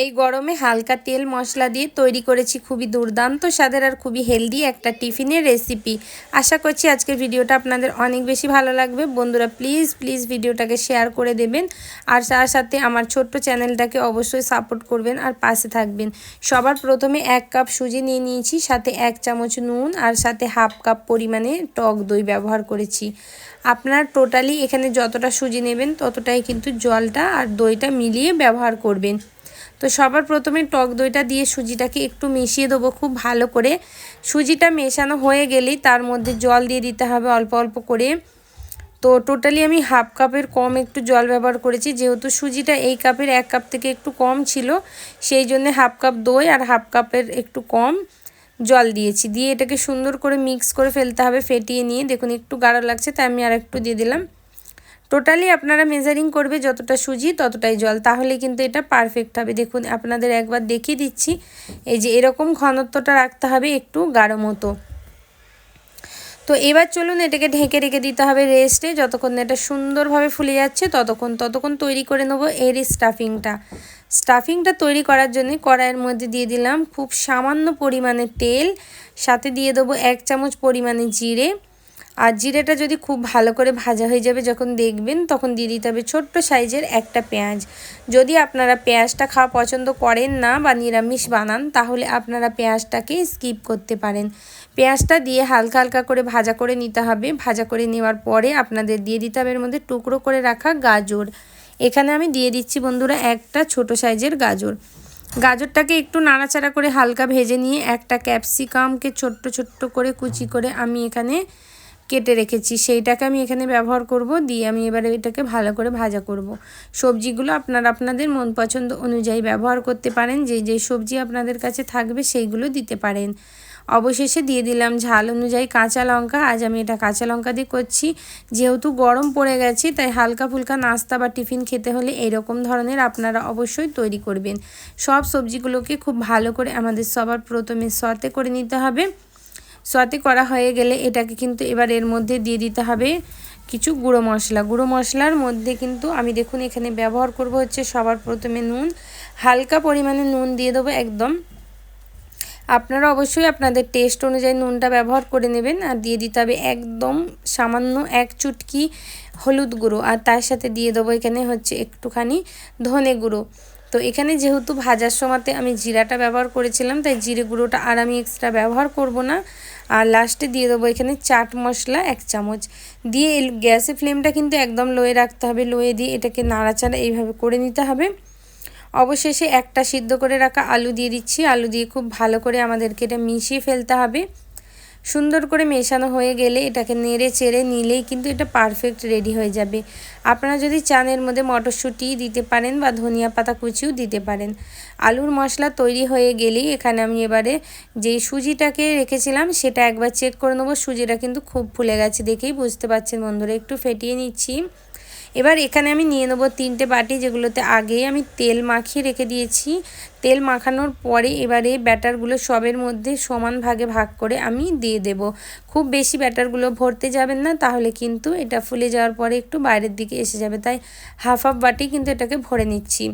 এই গরমে হালকা তেল মশলা দিয়ে তৈরি করেছি, খুবই দুর্দান্ত স্বাদের আর খুবই হেলদি একটা টিফিনের রেসিপি আশা করছি আজকের ভিডিওটা আপনাদের অনেক বেশি ভালো লাগবে। বন্ধুরা প্লিজ প্লিজ ভিডিওটাকে শেয়ার করে দেবেন আর তার সাথে আমার ছোট্ট চ্যানেলটাকে অবশ্যই সাপোর্ট করবেন আর পাশে থাকবেন। সবার প্রথমে এক কাপ সুজি নিয়ে নিয়েছি, সাথে এক চামচ নুন আর সাথে হাফ কাপ পরিমাণে টক দই ব্যবহার করেছি। আপনার টোটালি এখানে যতটা সুজি নেবেন, ততটাই কিন্তু জলটা আর দইটা মিলিয়ে ব্যবহার করবেন। তো সবার প্রথমে টক দইটা দিয়ে সুজিটাকে একটু মিশিয়ে দেবো খুব ভালো করে। সুজিটা মেশানো হয়ে গেলেই তার মধ্যে জল দিয়ে দিতে হবে অল্প অল্প করে। তো টোটালি আমি হাফ কাপের কম একটু জল ব্যবহার করেছি, যেহেতু সুজিটা এই কাপের এক কাপ থেকে একটু কম ছিল, সেই জন্য হাফ কাপ দই আর হাফ কাপের একটু কম জল দিয়েছি। দিয়ে এটাকে সুন্দর করে মিক্স করে ফেলতে হবে, ফেটিয়ে নিয়ে। দেখুন, একটু গাঢ় লাগছে, তাই আমি আর একটু দিয়ে দিলাম। টোটালি আপনারা মেজারিং করবে, যতটা সুজি ততটাই জল। তাহলে কিন্তু এটা পারফেক্ট হবে। দেখুন, আপনাদের একবার দেখিয়ে দিচ্ছি। এই যে এরকম ঘনত্বটা রাখতে হবে একটু গাঢ় মতো। তো এবার চলুন এটাকে ঢেকে রেখে দিতে হবে রেস্টে যতক্ষণ এটা সুন্দরভাবে ফুলে যাচ্ছে, ততক্ষণ ততক্ষণ তৈরি করে নেব এর স্টাফিংটা স্টাফিংটা তৈরি করার জন্য কড়াইয়ের মধ্যে দিয়ে দিলাম খুব সামান্য পরিমাণে তেল। সাথে দিয়ে দেবো এক চামচ পরিমাণে জিরে। আর জিরেটা যদি খুব ভালো করে ভাজা হয়ে যাবে, যখন দেখবেন তখন দিয়ে দিতে হবে ছোট্ট সাইজের একটা পেঁয়াজ। যদি আপনারা পেঁয়াজটা খাওয়া পছন্দ করেন না বা নিরামিষ বানান, তাহলে আপনারা পেঁয়াজটাকে স্কিপ করতে পারেন। পেঁয়াজটা দিয়ে হালকা হালকা করে ভাজা করে নিতে হবে। ভাজা করে নেওয়ার পরে আপনাদের দিয়ে দিতে হবে এর মধ্যে টুকরো করে রাখা গাজর। এখানে আমি দিয়ে দিচ্ছি বন্ধুরা একটা ছোট সাইজের গাজর। গাজরটাকে একটু নাড়াচাড়া করে হালকা ভেজে নিয়ে একটা ক্যাপসিকামকে ছোট্ট ছোট্ট করে কুচি করে আমি এখানে কেটে রেখেছি, সেইটাকে আমি এখানে ব্যবহার করব, দিয়ে আমি এবারে এটাকে ভালো করে ভাজা করব। সবজিগুলো আপনারা আপনাদের মন পছন্দ অনুযায়ী ব্যবহার করতে পারেন, যে যে সবজি আপনাদের কাছে থাকবে সেইগুলো দিতে পারেন। অবশেষে দিয়ে দিলাম ঝাল অনুযায়ী কাঁচা লঙ্কা, আজ আমি এটা কাঁচা লঙ্কা দিয়ে করছি। যেহেতু গরম পড়ে গেছে, তাই হালকা ফুলকা নাস্তা বা টিফিন খেতে হলে এরকম ধরনের আপনারা অবশ্যই তৈরি করবেন। সব সবজিগুলোকে খুব ভালো করে আমাদের সবার প্রথমে সতে করে নিতে হবে। সতে করা হয়ে গেলে এটাকে কিন্তু এবার এর মধ্যে দিয়ে দিতে হবে কিছু গুঁড়ো মশলা। গুঁড়ো মশলার মধ্যে কিন্তু আমি দেখুন এখানে ব্যবহার করব হচ্ছে সবার প্রথমে নুন। হালকা পরিমাণে নুন দিয়ে দেবো একদম। আপনারা অবশ্যই আপনাদের টেস্ট অনুযায়ী নুনটা ব্যবহার করে নেবেন আর দিয়ে দিতে হবে একদম সামান্য এক চুটকি হলুদ গুঁড়ো। আর তার সাথে দিয়ে দেবো এখানে হচ্ছে একটুখানি ধনে গুঁড়ো। তো এখানে যেহেতু ভাজার সময়তে আমি জিরাটা ব্যবহার করেছিলাম, তাই জিরে গুঁড়োটা আর আমি এক্সট্রা ব্যবহার করব না। আর লাস্টে দিয়ে দেবো এখানে চাট মশলা এক চামচ। দিয়ে গ্যাসের ফ্লেমটা কিন্তু একদম লোয়ে রাখতে হবে, লোয়ে দিয়ে এটাকে নাড়াচাড়া এইভাবে করে নিতে হবে। অবশেষে একটা সিদ্ধ করে রাখা আলু দিয়ে দিচ্ছি। আলু দিয়ে খুব ভালো করে আমাদেরকে এটা মিশিয়ে ফেলতে হবে। সুন্দর করে মেশানো হয়ে গেলে এটাকে নেড়ে চেড়ে নিলেই কিন্তু এটা পারফেক্ট রেডি হয়ে যাবে। আপনারা যদি চান এর মধ্যে মটরশুঁটি দিতে পারেন বা ধনিয়া পাতা কুচিও দিতে পারেন। আলুর মশলা তৈরি হয়ে গেলেই এখানে আমি এবারে যেই সুজিটাকে রেখেছিলাম সেটা একবার চেক করে নেব। সুজিটা কিন্তু খুব ফুলে গেছে দেখেই বুঝতে পারছেন বন্ধুরা, একটু ফেটিয়ে নিচ্ছি। এবার এখানে আমি নিয়ে নেব তিনটে বাটি, যেগুলোতে আগেই আমি তেল মাখিয়ে রেখে দিয়েছি। তেল মাখানোর পরে এবারে ব্যাটারগুলো সবের মধ্যে সমান ভাগে ভাগ করে আমি দিয়ে দেব। খুব বেশি ব্যাটারগুলো ভরতে যাবেন না, তাহলে কিন্তু এটা ফুলে যাওয়ার পরে একটু বাইরের দিকে এসে যাবে। তাই হাফ হাফ বাটি কিন্তু এটাকে ভরে নিচ্ছি।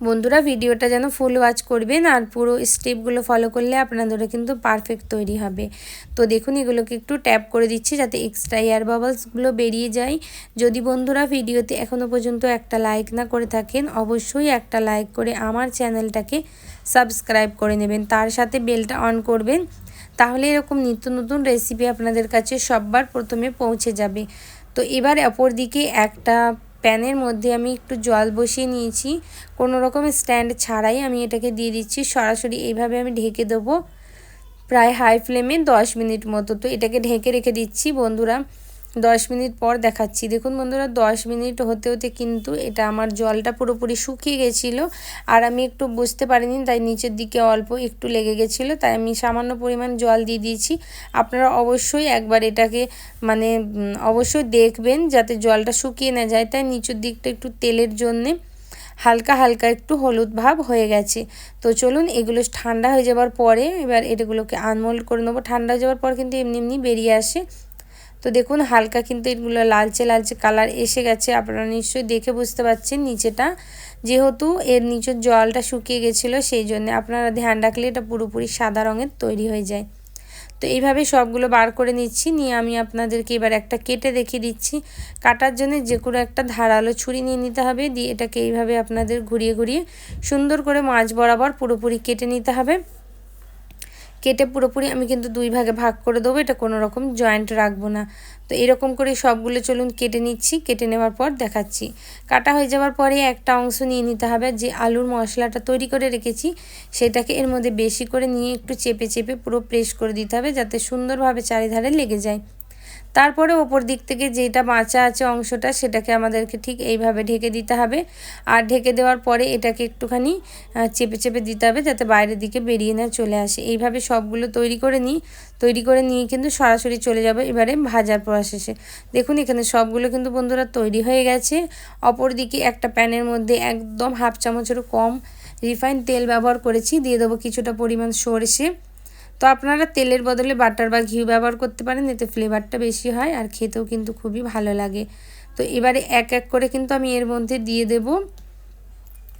বন্ধুরা, ভিডিওটা যেন ফুল ওয়াচ করবেন আর পুরো স্টেপগুলো ফলো করলে আপনাদেরও কিন্তু পারফেক্ট তৈরি হবে। তো দেখুন, এগুলোকে একটু ট্যাপ করে দিচ্ছি যাতে এক্সট্রা এয়ার বাবলসগুলো বেরিয়ে যায়। যদি বন্ধুরা ভিডিওতে এখনও পর্যন্ত একটা লাইক না করে থাকেন, অবশ্যই একটা লাইক করে আমার চ্যানেলটাকে সাবস্ক্রাইব করে নেবেন। তার সাথে বেলটা অন করবেন, তাহলে এরকম নিত্য নতুন রেসিপি আপনাদের কাছে সববার প্রথমে পৌঁছে যাবে। তো এবার অপর দিকে একটা প্যানের মধ্যে আমি একটু জল বসিয়ে নিয়েছি। কোনো রকম স্ট্যান্ড ছাড়াই আমি এটাকে দিয়ে দিচ্ছি। সরাসরি এইভাবে আমি ঢেকে দেবো। প্রায় হাই ফ্লেমে দশ মিনিট মতো। তো এটাকে ঢেকে রেখে দিচ্ছি বন্ধুরা। দশ মিনিট পর দেখাচ্ছি। দেখুন বন্ধুরা, দশ মিনিট হতে হতে কিন্তু এটা আমার জলটা পুরোপুরি শুকিয়ে গেছিল আর আমি একটু বুঝতে পারিনি, তাই নিচের দিকে অল্প একটু লেগে গেছিল, তাই আমি সামান্য পরিমাণ জল দিয়ে দিয়েছি। আপনারা অবশ্যই একবার এটাকে মানে অবশ্যই দেখবেন যাতে জলটা শুকিয়ে না যায়। তাই নিচের দিকটা একটু তেলের জন্যে হালকা হালকা একটু হলুদ ভাব হয়ে গেছে। তো চলুন, এগুলো ঠান্ডা হয়ে যাওয়ার পরে এবার এটাগুলোকে আনমোল্ড করে নেব। ঠান্ডা হয়ে যাওয়ার পর কিন্তু এমনি এমনি বেরিয়ে আসে। তো দেখুন, হালকা কিন্তু এগুলো লালচে লালচে কালার এসে গেছে। আপনারা নিশ্চয়ই দেখে বুঝতে পারছেন নিচেটা। যেহেতু এর নিচের জলটা শুকিয়ে গেছিল, সেই জন্য আপনারা ধ্যান রাখলে এটা পুরোপুরি সাদা রঙের তৈরি হয়ে যায়। তো এইভাবে সবগুলো বার করে নিচ্ছি, নিয়ে আমি আপনাদেরকে এবার একটা কেটে দেখিয়ে দিচ্ছি। কাটার জন্য যে কোনো একটা ধারালো ছুরি নিয়ে নিতে হবে, দিয়ে এটাকে এইভাবে আপনাদের ঘুরিয়ে ঘুরিয়ে সুন্দর করে মাছ বরাবর পুরোপুরি কেটে নিতে হবে। কেটে পুরোপুরি আমি কিন্তু দুই ভাগে ভাগ করে দেবো, এটা কোনো রকম জয়েন্ট রাখব না। তো এরকম করে সবগুলো চলুন কেটে নিচ্ছি, কেটে নেওয়ার পর দেখাচ্ছি। কাটা হয়ে যাওয়ার পরে একটা অংশ নিয়ে নিতে হবে, যে আলুর মশলাটা তৈরি করে রেখেছি, সেটাকে এর মধ্যে বেশি করে নিয়ে একটু চেপে চেপে পুরো প্রেস করে দিতে হবে, যাতে সুন্দরভাবে চারিধারে লেগে যায়। তারপরে ওপর দিক থেকে যেটা বাঁচা আছে অংশটা, সেটাকে আমাদেরকে ঠিক এইভাবে ঢেকে দিতে হবে। আর ঢেকে দেওয়ার পরে এটাকে একটুখানি চেপে চেপে দিতে হবে যাতে বাইরের দিকে বেরিয়ে না চলে আসে। এইভাবে সবগুলো তৈরি করে নিই। তৈরি করে নিয়ে কিন্তু সরাসরি চলে যাবে এবারে ভাজার প্রসেসে। দেখুন, এখানে সবগুলো কিন্তু বন্ধুরা তৈরি হয়ে গেছে। অপর দিকে একটা প্যানের মধ্যে একদম হাফ চামচেরও কম রিফাইন তেল ব্যবহার করেছি। দিয়ে দেবো কিছুটা পরিমাণ সরষে। তো আপনারা তেলের বদলে বাটার বা ঘিউ ব্যবহার করতে পারেন, এতে ফ্লেভারটা বেশি হয় আর খেতেও কিন্তু খুবই ভালো লাগে। তো এবারে এক এক করে কিন্তু আমি এর মধ্যে দিয়ে দেবো।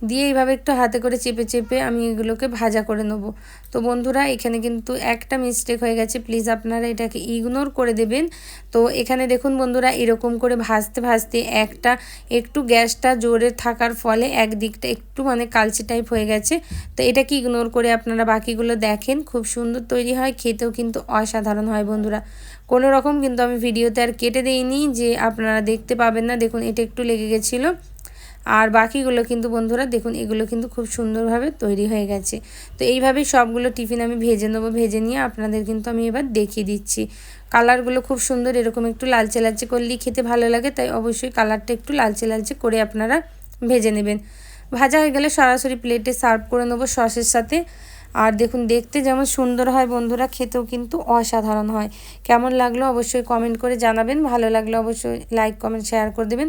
দিয়ে এইভাবে একটু হাতে করে চেপে চেপে আমি এগুলোকে ভাজা করে নেব। তো বন্ধুরা, এখানে কিন্তু একটা মিস্টেক হয়ে গেছে। প্লিজ আপনারা এটাকে ইগনোর করে দেবেন। তো এখানে দেখুন বন্ধুরা, এরকম করে ভাজতে ভাজতে একটা একটু গ্যাসটা জোরে থাকার ফলে এক দিকটা একটু মানে কালচে টাইপ হয়ে গেছে। তো এটাকে ইগনোর করে আপনারা বাকিগুলো দেখেন। খুব সুন্দর তৈরি হয়, খেতেও কিন্তু অসাধারণ হয় বন্ধুরা। কোনো রকম কিন্তু আমি ভিডিওতে আর কেটে দিইনি যে আপনারা দেখতে পাবেন না। দেখুন, এটা একটু লেগে গেছিল। আর বাকিগুলো কিন্তু বন্ধুরা দেখুন, এগুলো কিন্তু খুব সুন্দরভাবে তৈরি হয়ে গেছে। তো এইভাবেই সবগুলো টিফিন আমি ভেজে নেব, ভেজে নিয়ে আপনাদের কিন্তু আমি এবার দেখিয়ে দিচ্ছি। কালারগুলো খুব সুন্দর, এরকম একটু লালচে লালচে করলেই খেতে ভালো লাগে, তাই অবশ্যই কালারটা একটু লালচে লালচে করে আপনারা ভেজে নেবেন। ভাজা হয়ে গেলে সরাসরি প্লেটে সার্ভ করে নেব সসের সাথে। আর দেখুন, দেখতে যেমন সুন্দর হয় বন্ধুরা, খেতেও কিন্তু অসাধারণ হয়। কেমন লাগল অবশ্যই কমেন্ট করে জানাবেন, ভালো লাগলে অবশ্যই লাইক, কমেন্ট, শেয়ার করে দেবেন।